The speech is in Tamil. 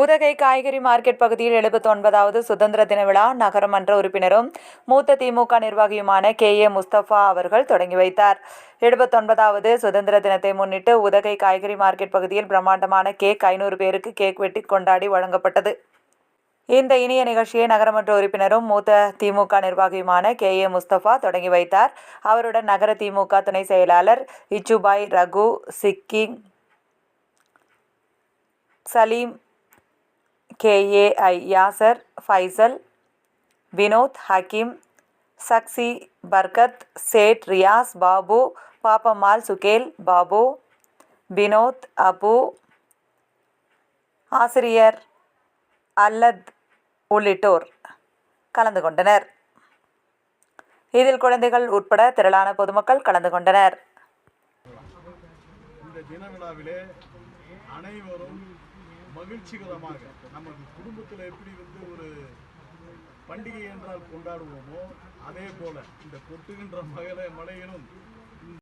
உதகை காய்கறி மார்க்கெட் பகுதியில் எழுபத்தொன்பதாவது சுதந்திர தின விழா நகரமன்ற உறுப்பினரும் மூத்த திமுக நிர்வாகியுமான கே ஏ முஸ்தபா அவர்கள் தொடங்கி வைத்தார். எழுபத்தொன்பதாவது சுதந்திர தினத்தை முன்னிட்டு உதகை காய்கறி மார்க்கெட் பகுதியில் பிரம்மாண்டமான கேக் ஐநூறு பேருக்கு கேக் வெட்டி கொண்டாடி வழங்கப்பட்டது. இந்த இனிய நிகழ்ச்சியை நகரமன்ற உறுப்பினரும் மூத்த திமுக நிர்வாகியுமான கே ஏ முஸ்தபா தொடங்கி வைத்தார். அவருடன் நகர திமுக துணை செயலாளர் இச்சுபாய் Raghu சிக்கிங் Salim K A I Yasar Faisal Vinod Hakeem Sakshi Barkat Sait Riyaz Babu Pappammal Suhail Babu Vinod Abu ஆசிரியர் அல்லத் உள்ளிட்டோர் கலந்து கொண்டனர். இதில் குழந்தைகள் உட்பட திரளான பொதுமக்கள் கலந்து கொண்டனர். இந்த தின விழாவிலே அனைவரும் மகிழ்ச்சிகரமாக நமது குடும்பத்தில் எப்படி வந்து ஒரு பண்டிகை என்றால் கொண்டாடுவோமோ அதே போல இந்த கொட்டுகின்ற மகளை மலையிலும்